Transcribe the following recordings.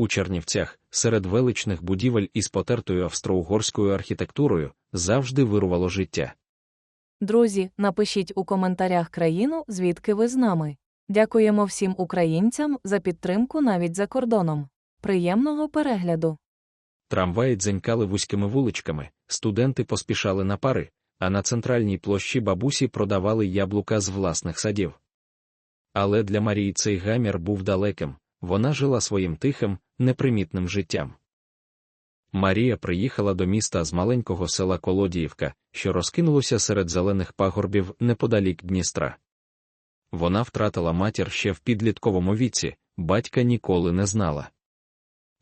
У Чернівцях, серед величних будівель із потертою австро-угорською архітектурою, завжди вирувало життя. Друзі, напишіть у коментарях країну, звідки ви з нами. Дякуємо всім українцям за підтримку навіть за кордоном. Приємного перегляду! Трамваї дзенькали вузькими вуличками, студенти поспішали на пари, а на центральній площі бабусі продавали яблука з власних садів. Але для Марії цей гамір був далеким, вона жила своїм тихим, непримітним життям. Марія приїхала до міста з маленького села Колодіївка, що розкинулося серед зелених пагорбів неподалік Дністра. Вона втратила матір ще в підлітковому віці, батька ніколи не знала.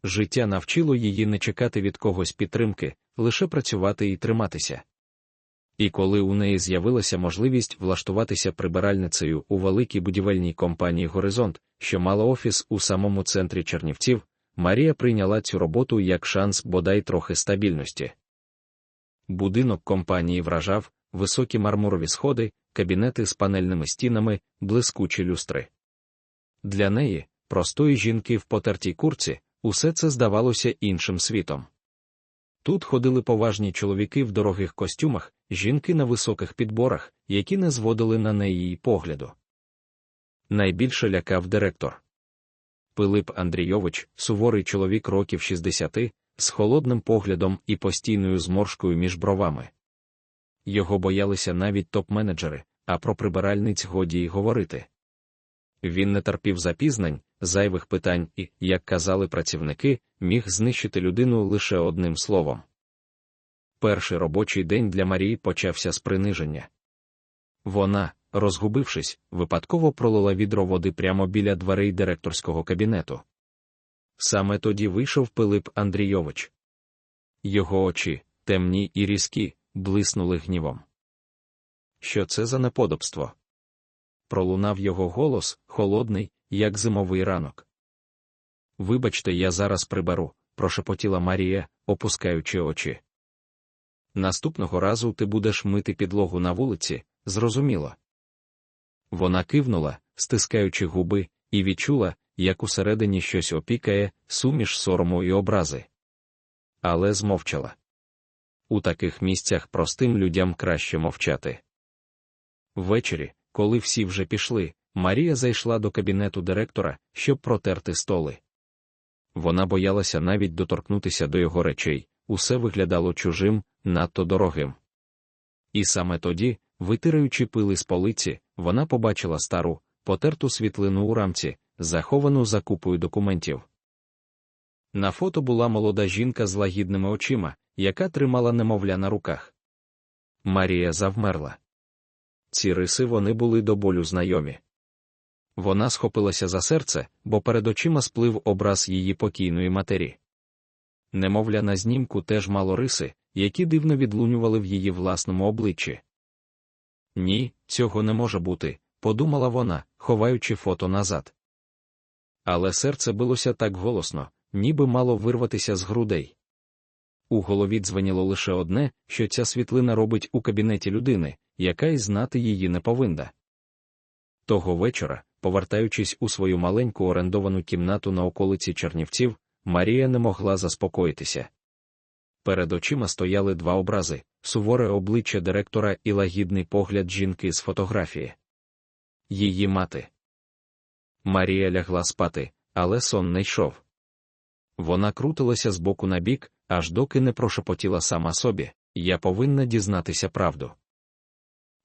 Життя навчило її не чекати від когось підтримки, лише працювати і триматися. І коли у неї з'явилася можливість влаштуватися прибиральницею у великій будівельній компанії Горизонт, що мала офіс у самому центрі Чернівців, Марія прийняла цю роботу як шанс бодай трохи стабільності. Будинок компанії вражав високі мармурові сходи, кабінети з панельними стінами, блискучі люстри. Для неї, простої жінки в потертій курці, усе це здавалося іншим світом. Тут ходили поважні чоловіки в дорогих костюмах, жінки на високих підборах, які не зводили на неї погляду. Найбільше лякав директор. Пилип Андрійович, суворий чоловік років 60, з холодним поглядом і постійною зморшкою між бровами. Його боялися навіть топ-менеджери, а про прибиральниць годі й говорити. Він не терпів запізнень, зайвих питань і, як казали працівники, міг знищити людину лише одним словом. Перший робочий день для Марії почався з приниження. Вона, розгубившись, випадково пролила відро води прямо біля дверей директорського кабінету. Саме тоді вийшов Пилип Андрійович. Його очі, темні і різкі, блиснули гнівом. Що це за неподобство? Пролунав його голос, холодний, як зимовий ранок. Вибачте, я зараз приберу, прошепотіла Марія, опускаючи очі. Наступного разу ти будеш мити підлогу на вулиці, зрозуміло. Вона кивнула, стискаючи губи, і відчула, як усередині щось опікає, суміш сорому і образи. Але змовчала. У таких місцях простим людям краще мовчати. Ввечері, коли всі вже пішли, Марія зайшла до кабінету директора, щоб протерти столи. Вона боялася навіть доторкнутися до його речей, усе виглядало чужим, надто дорогим. І саме тоді, витираючи пили з полиці, вона побачила стару, потерту світлину у рамці, заховану за купою документів. На фото була молода жінка з лагідними очима, яка тримала немовля на руках. Марія завмерла. Ці риси вони були до болю знайомі. Вона схопилася за серце, бо перед очима сплив образ її покійної матері. Немовля на знімку теж мало риси, які дивно відлунювали в її власному обличчі. Ні, цього не може бути, подумала вона, ховаючи фото назад. Але серце билося так голосно, ніби мало вирватися з грудей. У голові дзвеніло лише одне, що ця світлина робить у кабінеті людини, яка й знати її не повинна. Того вечора, повертаючись у свою маленьку орендовану кімнату на околиці Чернівців, Марія не могла заспокоїтися. Перед очима стояли два образи суворе обличчя директора і лагідний погляд жінки з фотографії. Її мати. Марія лягла спати, але сон не йшов. Вона крутилася з боку на бік, аж доки не прошепотіла сама собі я повинна дізнатися правду.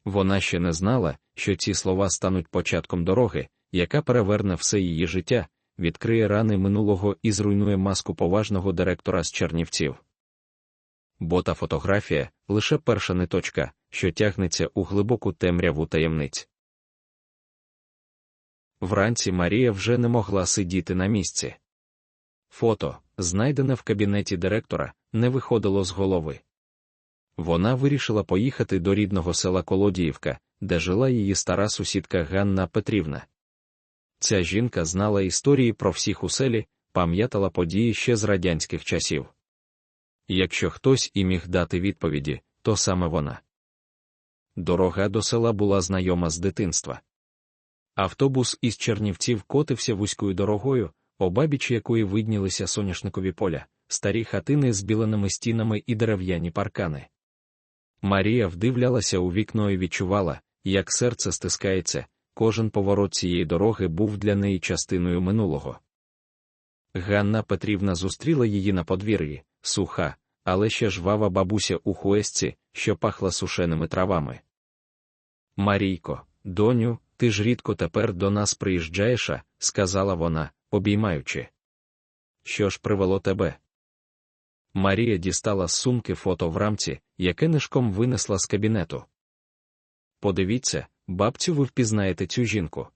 Вона ще не знала, що ці слова стануть початком дороги, яка переверне все її життя, відкриє рани минулого і зруйнує маску поважного директора з Чернівців. Бо та фотографія лише перша ниточка, що тягнеться у глибоку темряву таємниць. Вранці Марія вже не могла сидіти на місці. Фото, знайдене в кабінеті директора, не виходило з голови. Вона вирішила поїхати до рідного села Колодіївка, де жила її стара сусідка Ганна Петрівна. Ця жінка знала історії про всіх у селі, пам'ятала події ще з радянських часів. Якщо хтось і міг дати відповіді, то саме вона. Дорога до села була знайома з дитинства. Автобус із Чернівців котився вузькою дорогою, обабіч якої виднілися соняшникові поля, старі хатини з біленими стінами і дерев'яні паркани. Марія вдивлялася у вікно і відчувала, як серце стискається, кожен поворот цієї дороги був для неї частиною минулого. Ганна Петрівна зустріла її на подвір'ї, суха, але ще жвава бабуся у хуесці, що пахла сушеними травами. Марійко, доню, ти ж рідко тепер до нас приїжджаєш, сказала вона, обіймаючи. Що ж привело тебе? Марія дістала з сумки фото в рамці, яке нишком винесла з кабінету. Подивіться, бабцю, ви впізнаєте цю жінку.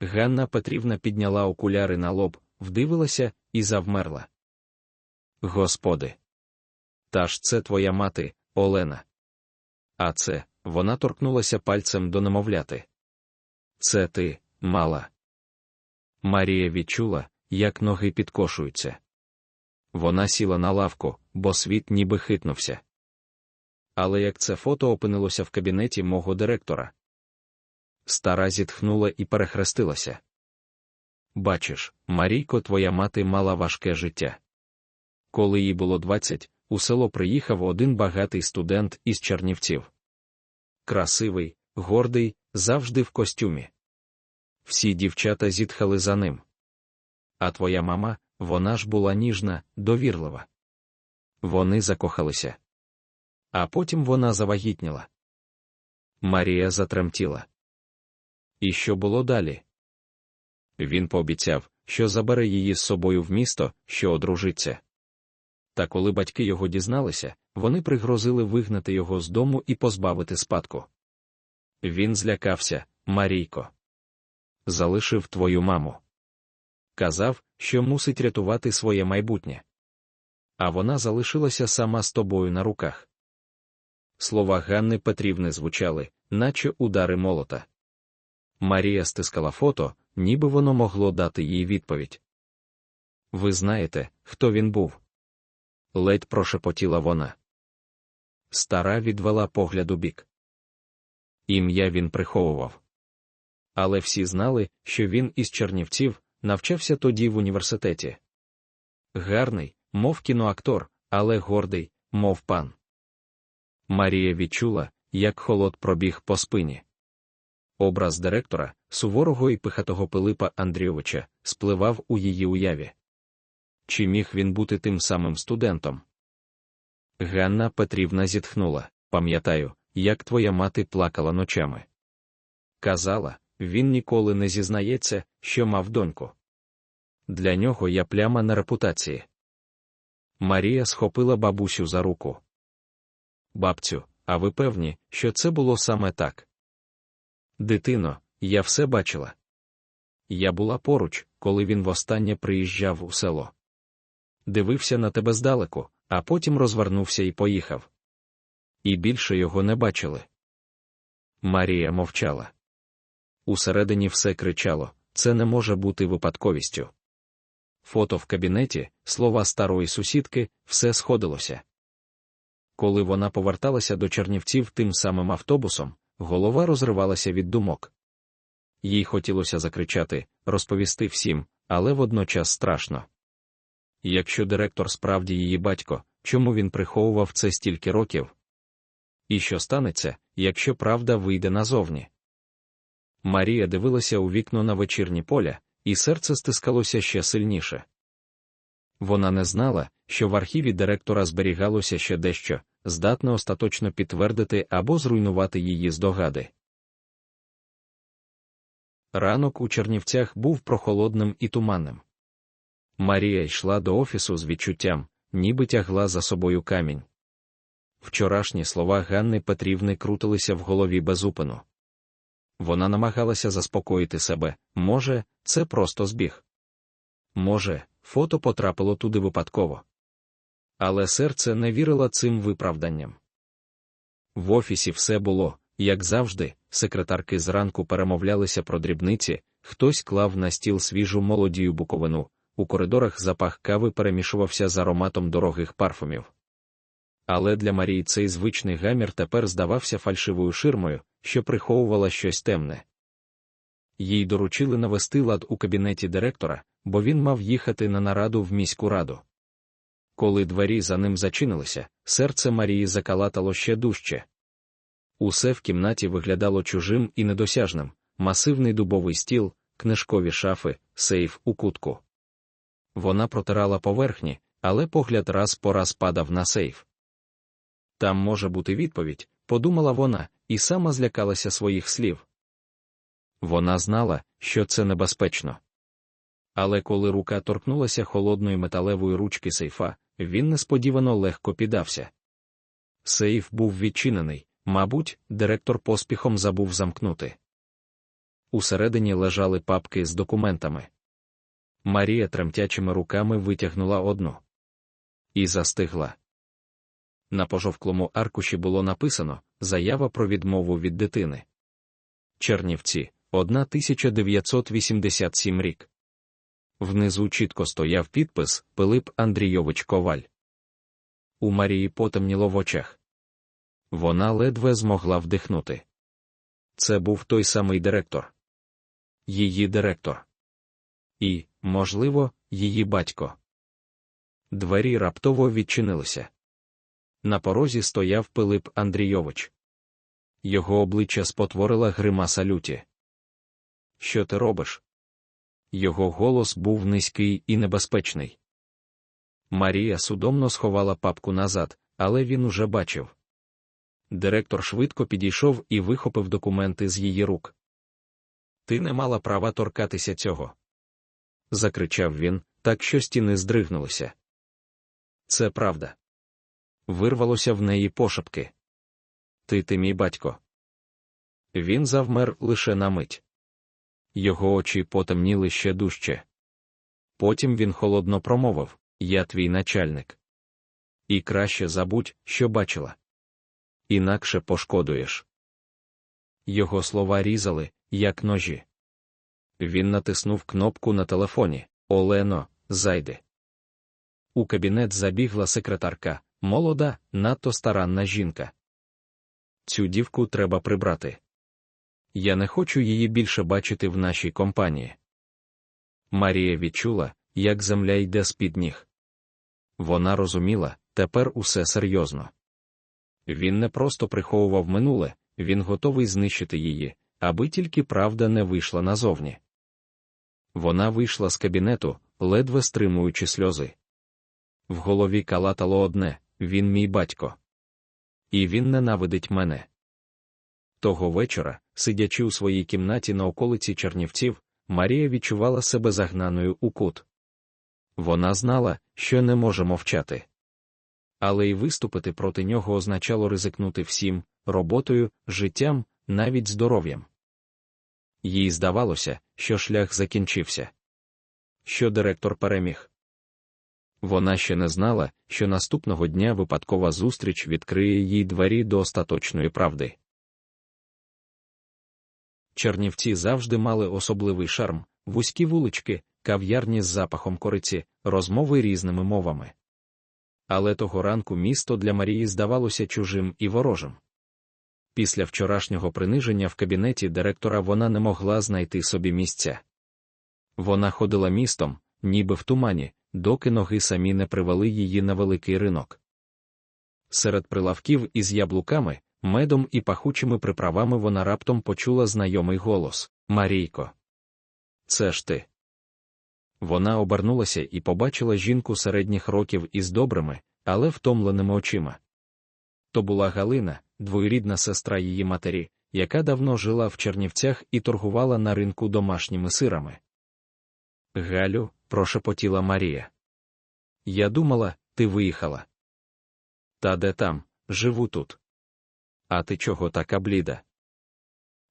Ганна Петрівна підняла окуляри на лоб, вдивилася і завмерла. Господи. Та ж це твоя мати, Олена. А це, вона торкнулася пальцем до немовляти. Це ти, мала. Марія відчула, як ноги підкошуються. Вона сіла на лавку, бо світ ніби хитнувся. Але як це фото опинилося в кабінеті мого директора? Стара зітхнула і перехрестилася. Бачиш, Марійко, твоя мати мала важке життя. Коли їй було двадцять, у село приїхав один багатий студент із Чернівців. Красивий, гордий, завжди в костюмі. Всі дівчата зітхали за ним. А твоя мама, вона ж була ніжна, довірлива. Вони закохалися. А потім вона завагітніла. Марія затремтіла. І що було далі? Він пообіцяв, що забере її з собою в місто, що одружиться. Та коли батьки його дізналися, вони пригрозили вигнати його з дому і позбавити спадку. Він злякався, Марійко. Залишив твою маму. Казав, що мусить рятувати своє майбутнє. А вона залишилася сама з тобою на руках. Слова Ганни Петрівни звучали, наче удари молота. Марія стискала фото, ніби воно могло дати їй відповідь. Ви знаєте, хто він був? Ледь прошепотіла вона. Стара відвела погляд у бік. Ім'я він приховував. Але всі знали, що він із Чернівців навчався тоді в університеті. Гарний, мов кіноактор, але гордий, мов пан. Марія відчула, як холод пробіг по спині. Образ директора, суворого і пихатого Пилипа Андрійовича, спливав у її уяві. Чи міг він бути тим самим студентом? Ганна Петрівна зітхнула. Пам'ятаю, як твоя мати плакала ночами. Казала, він ніколи не зізнається, що мав доньку. Для нього я пляма на репутації. Марія схопила бабусю за руку. Бабцю, а ви певні, що це було саме так? Дитино, я все бачила. Я була поруч, коли він востаннє приїжджав у село дивився на тебе здалеку, а потім розвернувся і поїхав. І більше його не бачили. Марія мовчала. Усередині все кричало це не може бути випадковістю. Фото в кабінеті, слова старої сусідки, все сходилося. Коли вона поверталася до Чернівців тим самим автобусом, голова розривалася від думок. Їй хотілося закричати, розповісти всім, але водночас страшно. Якщо директор справді її батько, чому він приховував це стільки років? І що станеться, якщо правда вийде назовні? Марія дивилася у вікно на вечірні поля, і серце стискалося ще сильніше. Вона не знала, що в архіві директора зберігалося ще дещо, здатне остаточно підтвердити або зруйнувати її здогади. Ранок у Чернівцях був прохолодним і туманним. Марія йшла до офісу з відчуттям, ніби тягла за собою камінь. Вчорашні слова Ганни Петрівни крутилися в голові безупину. Вона намагалася заспокоїти себе може, це просто збіг. Може, фото потрапило туди випадково. Але серце не вірило цим виправданням. В офісі все було, як завжди, секретарки зранку перемовлялися про дрібниці, хтось клав на стіл свіжу молодію буковину, у коридорах запах кави перемішувався з ароматом дорогих парфумів. Але для Марії цей звичний гамір тепер здавався фальшивою ширмою, що приховувала щось темне. Їй доручили навести лад у кабінеті директора, бо він мав їхати на нараду в міську раду. Коли двері за ним зачинилися, серце Марії закалатало ще дужче. Усе в кімнаті виглядало чужим і недосяжним, масивний дубовий стіл, книжкові шафи, сейф у кутку. Вона протирала поверхні, але погляд раз по раз падав на сейф. Там може бути відповідь, подумала вона, і сама злякалася своїх слів. Вона знала, що це небезпечно. Але коли рука торкнулася холодної металевої ручки сейфа, він несподівано легко піддався. Сейф був відчинений, мабуть, директор поспіхом забув замкнути. Усередині лежали папки з документами. Марія тремтячими руками витягнула одну і застигла. На пожовклому аркуші було написано Заява про відмову від дитини. Чернівці, 1987 рік. Внизу чітко стояв підпис Пилип Андрійович Коваль. У Марії потемніло в очах. Вона ледве змогла вдихнути. Це був той самий директор. Її директор. І, можливо, її батько. Двері раптово відчинилися. На порозі стояв Пилип Андрійович. Його обличчя спотворила гримаса люті. Що ти робиш? Його голос був низький і небезпечний. Марія судомно сховала папку назад, але він уже бачив. Директор швидко підійшов і вихопив документи з її рук. Ти не мала права торкатися цього. Закричав він, так що стіни здригнулися. Це правда. Вирвалося в неї пошепки. Ти ти мій батько. Він завмер лише на мить. Його очі потемніли ще дужче. Потім він холодно промовив Я твій начальник. І краще забудь, що бачила. Інакше пошкодуєш. Його слова різали, як ножі. Він натиснув кнопку на телефоні Олено, зайди. У кабінет забігла секретарка, молода, надто старанна жінка. Цю дівку треба прибрати. Я не хочу її більше бачити в нашій компанії. Марія відчула, як земля йде з під ніг. Вона розуміла, тепер усе серйозно. Він не просто приховував минуле, він готовий знищити її, аби тільки правда не вийшла назовні. Вона вийшла з кабінету, ледве стримуючи сльози. В голові калатало одне він мій батько. І він ненавидить мене. Того вечора, сидячи у своїй кімнаті на околиці Чернівців, Марія відчувала себе загнаною у кут. Вона знала, що не може мовчати. Але й виступити проти нього означало ризикнути всім роботою, життям, навіть здоров'ям. Їй здавалося, що шлях закінчився. Що директор переміг. Вона ще не знала, що наступного дня випадкова зустріч відкриє їй двері до остаточної правди. Чернівці завжди мали особливий шарм, вузькі вулички, кав'ярні з запахом кориці, розмови різними мовами. Але того ранку місто для Марії здавалося чужим і ворожим. Після вчорашнього приниження в кабінеті директора вона не могла знайти собі місця. Вона ходила містом, ніби в тумані, доки ноги самі не привели її на великий ринок. Серед прилавків із яблуками, медом і пахучими приправами вона раптом почула знайомий голос Марійко. Це ж ти. Вона обернулася і побачила жінку середніх років із добрими, але втомленими очима. То була Галина, двоюрідна сестра її матері, яка давно жила в Чернівцях і торгувала на ринку домашніми сирами. Галю, прошепотіла Марія. Я думала, ти виїхала. Та де там, живу тут. А ти чого така бліда?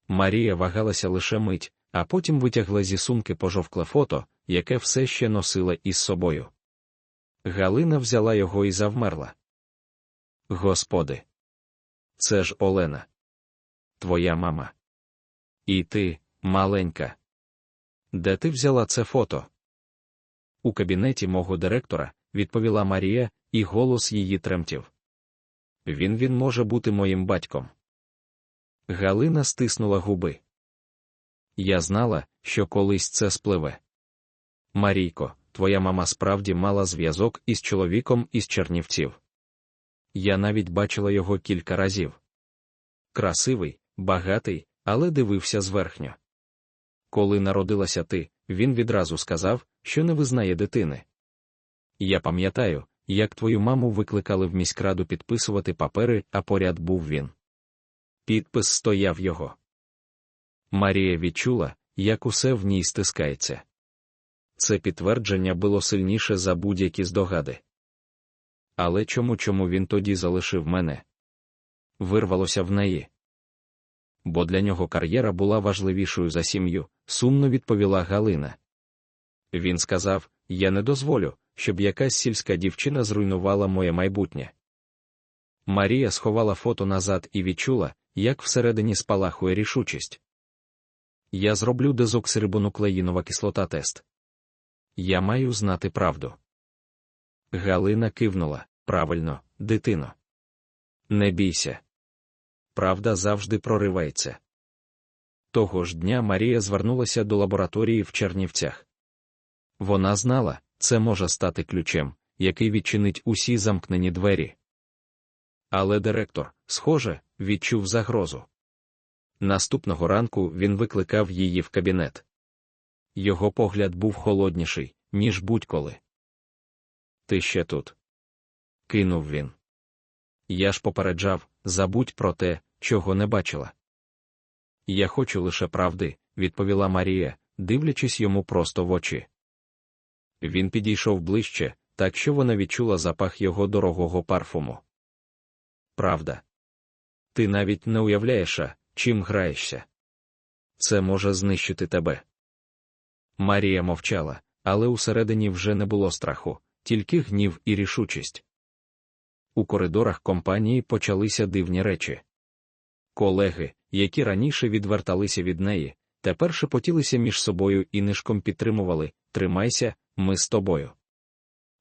Марія вагалася лише мить, а потім витягла зі сумки пожовкле фото, яке все ще носила із собою. Галина взяла його і завмерла. Господи, це ж Олена, твоя мама. І ти, маленька. Де ти взяла це фото? У кабінеті мого директора, відповіла Марія, і голос її тремтів. Він він може бути моїм батьком. Галина стиснула губи. Я знала, що колись це спливе. Марійко, твоя мама справді мала зв'язок із чоловіком із Чернівців. Я навіть бачила його кілька разів. Красивий, багатий, але дивився зверхньо. Коли народилася ти, він відразу сказав, що не визнає дитини. Я пам'ятаю, як твою маму викликали в міськраду підписувати папери, а поряд був він. Підпис стояв його. Марія відчула, як усе в ній стискається. Це підтвердження було сильніше за будь-які здогади. Але чому чому він тоді залишив мене? Вирвалося в неї. Бо для нього кар'єра була важливішою за сім'ю, сумно відповіла Галина. Він сказав: Я не дозволю, щоб якась сільська дівчина зруйнувала моє майбутнє. Марія сховала фото назад і відчула, як всередині спалахує рішучість. Я зроблю дезоксирибонуклеїнова кислота тест. Я маю знати правду. Галина кивнула правильно, дитино. Не бійся. Правда завжди проривається. Того ж дня Марія звернулася до лабораторії в Чернівцях. Вона знала, це може стати ключем, який відчинить усі замкнені двері. Але директор, схоже, відчув загрозу. Наступного ранку він викликав її в кабінет. Його погляд був холодніший, ніж будь-коли. Ти ще тут. кинув він. Я ж попереджав забудь про те, чого не бачила. Я хочу лише правди, відповіла Марія, дивлячись йому просто в очі. Він підійшов ближче, так що вона відчула запах його дорогого парфуму. Правда. Ти навіть не уявляєш, чим граєшся. Це може знищити тебе. Марія мовчала, але усередині вже не було страху, тільки гнів і рішучість. У коридорах компанії почалися дивні речі. Колеги, які раніше відверталися від неї, тепер шепотілися між собою і нишком підтримували Тримайся, ми з тобою.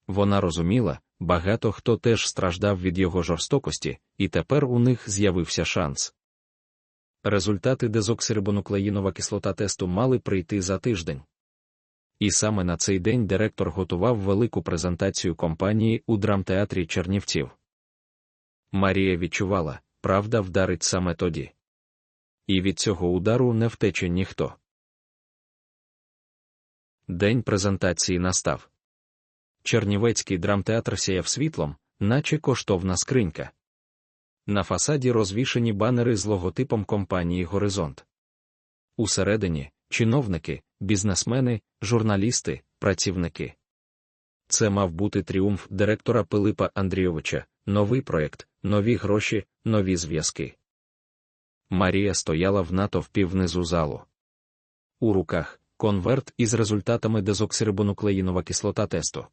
Вона розуміла, багато хто теж страждав від його жорстокості, і тепер у них з'явився шанс. Результати дезоксирибонуклеїнова кислота тесту мали прийти за тиждень. І саме на цей день директор готував велику презентацію компанії у драмтеатрі Чернівців. Марія відчувала, правда вдарить саме тоді. І від цього удару не втече ніхто. День презентації настав. Чернівецький драмтеатр сяяв світлом, наче коштовна скринька. На фасаді розвішені банери з логотипом компанії Горизонт. Усередині чиновники, бізнесмени, журналісти, працівники. Це мав бути тріумф директора Пилипа Андрійовича, новий проєкт, нові гроші, нові зв'язки. Марія стояла в натовпі внизу залу. У руках конверт із результатами дезоксирибонуклеїнова кислота тесту.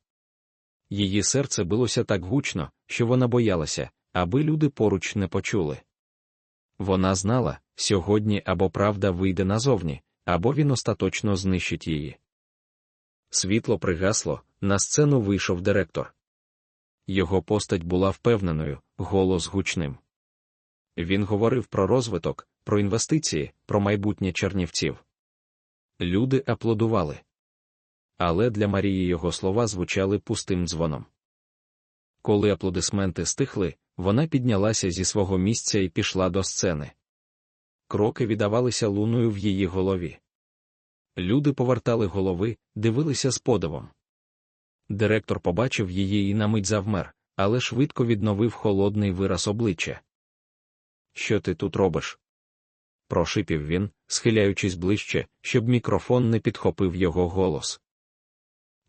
Її серце билося так гучно, що вона боялася, аби люди поруч не почули. Вона знала, сьогодні або правда вийде назовні, або він остаточно знищить її. Світло пригасло, на сцену вийшов директор. Його постать була впевненою, голос гучним. Він говорив про розвиток, про інвестиції, про майбутнє чернівців. Люди аплодували. Але для Марії його слова звучали пустим дзвоном. Коли аплодисменти стихли, вона піднялася зі свого місця і пішла до сцени. Кроки віддавалися луною в її голові. Люди повертали голови, дивилися з подивом. Директор побачив її і на мить завмер, але швидко відновив холодний вираз обличчя. Що ти тут робиш? прошипів він, схиляючись ближче, щоб мікрофон не підхопив його голос.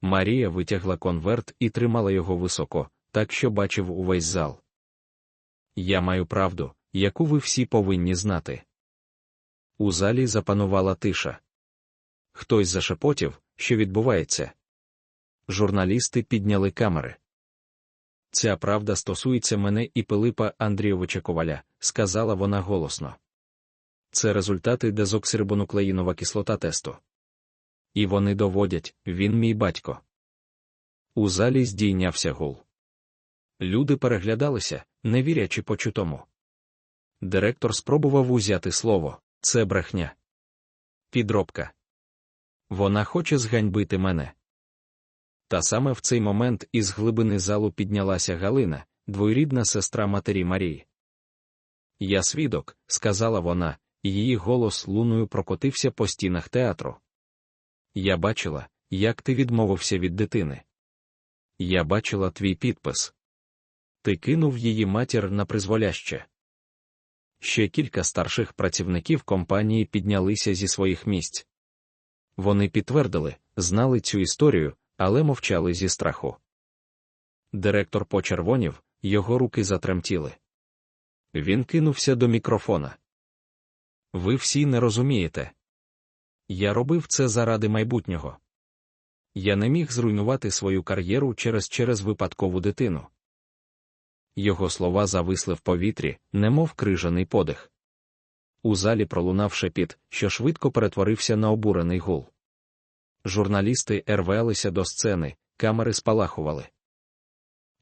Марія витягла конверт і тримала його високо, так що бачив увесь зал. Я маю правду, яку ви всі повинні знати. У залі запанувала тиша. Хтось зашепотів, що відбувається. Журналісти підняли камери. Ця правда стосується мене і Пилипа Андрійовича Коваля, сказала вона голосно. Це результати дезоксирибонуклеїнова кислота тесту. І вони доводять, він мій батько. У залі здійнявся гул. Люди переглядалися, не вірячи почутому. Директор спробував узяти слово це брехня. Підробка. Вона хоче зганьбити мене. Та саме в цей момент із глибини залу піднялася Галина, двоюрідна сестра матері Марії. Я свідок, сказала вона, і її голос луною прокотився по стінах театру. Я бачила, як ти відмовився від дитини. Я бачила твій підпис. Ти кинув її матір на призволяще. Ще кілька старших працівників компанії піднялися зі своїх місць. Вони підтвердили, знали цю історію, але мовчали зі страху. Директор почервонів, його руки затремтіли. Він кинувся до мікрофона. Ви всі не розумієте. Я робив це заради майбутнього. Я не міг зруйнувати свою кар'єру через через випадкову дитину. Його слова зависли в повітрі, немов крижаний подих. У залі пролунав шепіт, що швидко перетворився на обурений гул. Журналісти рвалися до сцени, камери спалахували.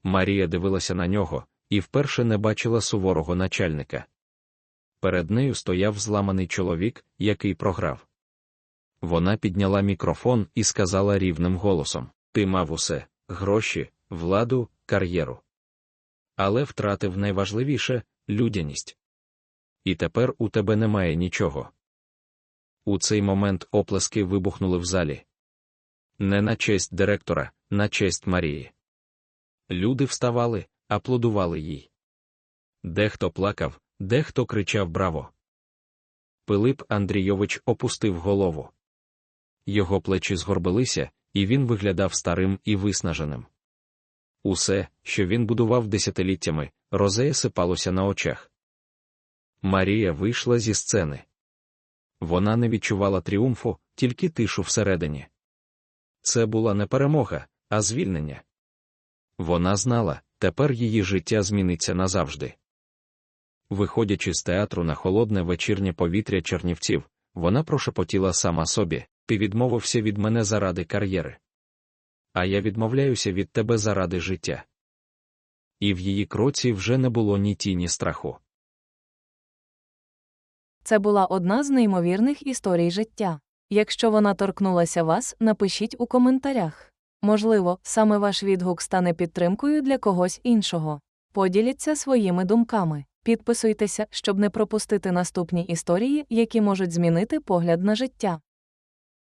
Марія дивилася на нього і вперше не бачила суворого начальника. Перед нею стояв зламаний чоловік, який програв. Вона підняла мікрофон і сказала рівним голосом: Ти мав усе гроші, владу, кар'єру. Але втратив найважливіше людяність. І тепер у тебе немає нічого. У цей момент оплески вибухнули в залі. Не на честь директора, на честь Марії. Люди вставали, аплодували їй. Дехто плакав, дехто кричав Браво! Пилип Андрійович опустив голову. Його плечі згорбилися, і він виглядав старим і виснаженим. Усе, що він будував десятиліттями, розея сипалося на очах. Марія вийшла зі сцени. Вона не відчувала тріумфу, тільки тишу всередині. Це була не перемога, а звільнення. Вона знала, тепер її життя зміниться назавжди. Виходячи з театру на холодне вечірнє повітря чернівців, вона прошепотіла сама собі ти відмовився від мене заради кар'єри. А я відмовляюся від тебе заради життя. І в її кроці вже не було ні тіні страху. Це була одна з неймовірних історій життя. Якщо вона торкнулася вас, напишіть у коментарях. Можливо, саме ваш відгук стане підтримкою для когось іншого. Поділіться своїми думками. Підписуйтеся, щоб не пропустити наступні історії, які можуть змінити погляд на життя.